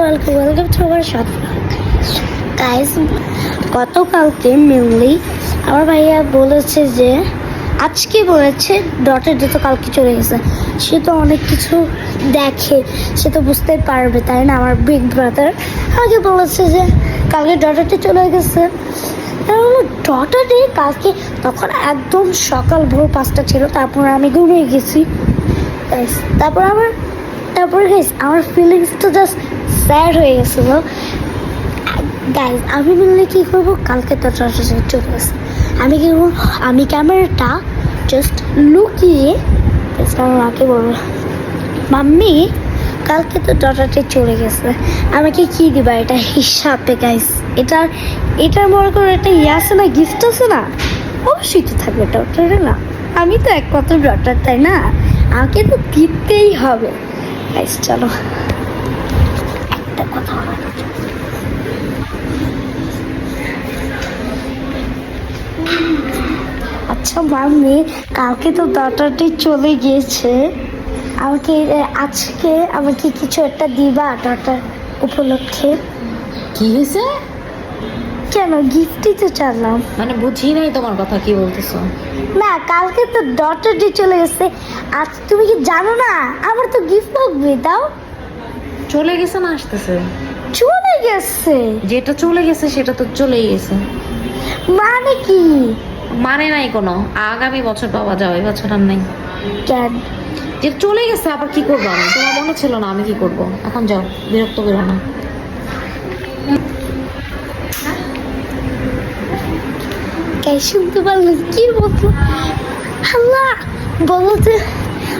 Welcome welcome to shop guys গতকালকে mainly আমার ভাইয়া বলেছে যে, আজকে বলেছে ডটের তো কালকে চলে গেছে। সে তো অনেক কিছু দেখে, সে তো বুঝতেই পারবে, তাই না? আমার বিগ ব্রাদার আমাকে বলেছে যে, কালকে ডটারটি চলে গেছে। ডটার ডে কালকে তখন একদম সকাল ভোর পাঁচটা ছিল, তারপর আমি ঘুমিয়ে গেছি। তারপর আমার, তারপর গাইস আমার ফিলিংস তো জাস্ট স্যাড হয়ে গেছিল গাইস আমি বললে কি করব? কালকে তো চলে চলে গেছে। আমি কি করব? আমি ক্যামেরাটা জাস্ট লুকিয়ে আমার মাকে বলব, মাম্মি, কালকে তো ডটারটি চলে গেছে। আমাকে কি দিবা এটা হিসাবে গাইস এটা এটার মনে করো একটা ইয়ে আছে না গিফট আছে না? অবশ্যই তো থাকবে ডটারে না। আমি তো একমাত্র ডটার তাই না? আমাকে তো দিতেই হবে। গাইস চলো। একটা কথা বলার আচ্ছা মাম্মি কালকে তো ডটারটি চলে গিয়েছে। আমাকে আজকে আমাকে কিছু একটা দিবা ডটার উপলক্ষে? কি হয়েছে? কেন গিফটই তো চাইলাম মানে বুঝি নাই তোমার কথা কি বলতেছো? না কালকে তো ডটারটি চলে গেছে। আজ তুমি কি জানো না? আমার তো গিফট লাগবে দাও। চলে গেছে না আসতেছে? চলে গেছে? যেটা চলে গেছে সেটা তো চলেই গেছে। মানে কি? মানে নাই কোনো। আগামী বছর পাওয়া যাবে এই বছর আর নাই। কেন? যে চলে গেছে আবার কি করব আমি? তোমার মনে ছিল না আমি কি করব? এখন যাও বিরক্ত করো না। কে শুনতে পারলেন কি বলতো আল্লাহ বলো যে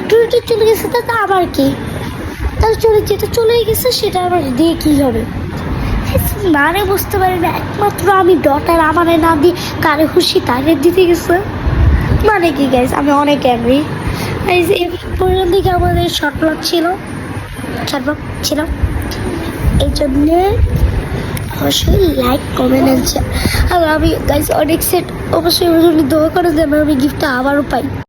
টুইটি চলে গেছে তা আবার কি? তার চলে যেটা চলে গেছে, সেটা আমার দিয়ে কি হবে? মানে বুঝতে পারি না, একমাত্র আমি ডটার আমারে না দিয়ে কারে খুশি তারে দিতে গেছে। মানে কি গাইজ আমি অনেক অ্যাগ্রি গাইজ এই পর্যন্ত দিকে আমাদের শর্ট ব্লগ ছিল? শর্ট ব্লগ ছিল? এই জন্যে অবশ্যই লাইক কমেন্ট আর আমি গাইজ অনেক সেট অবশ্যই দোয়া করে যেন আমি গিফটটা আবারও পাই।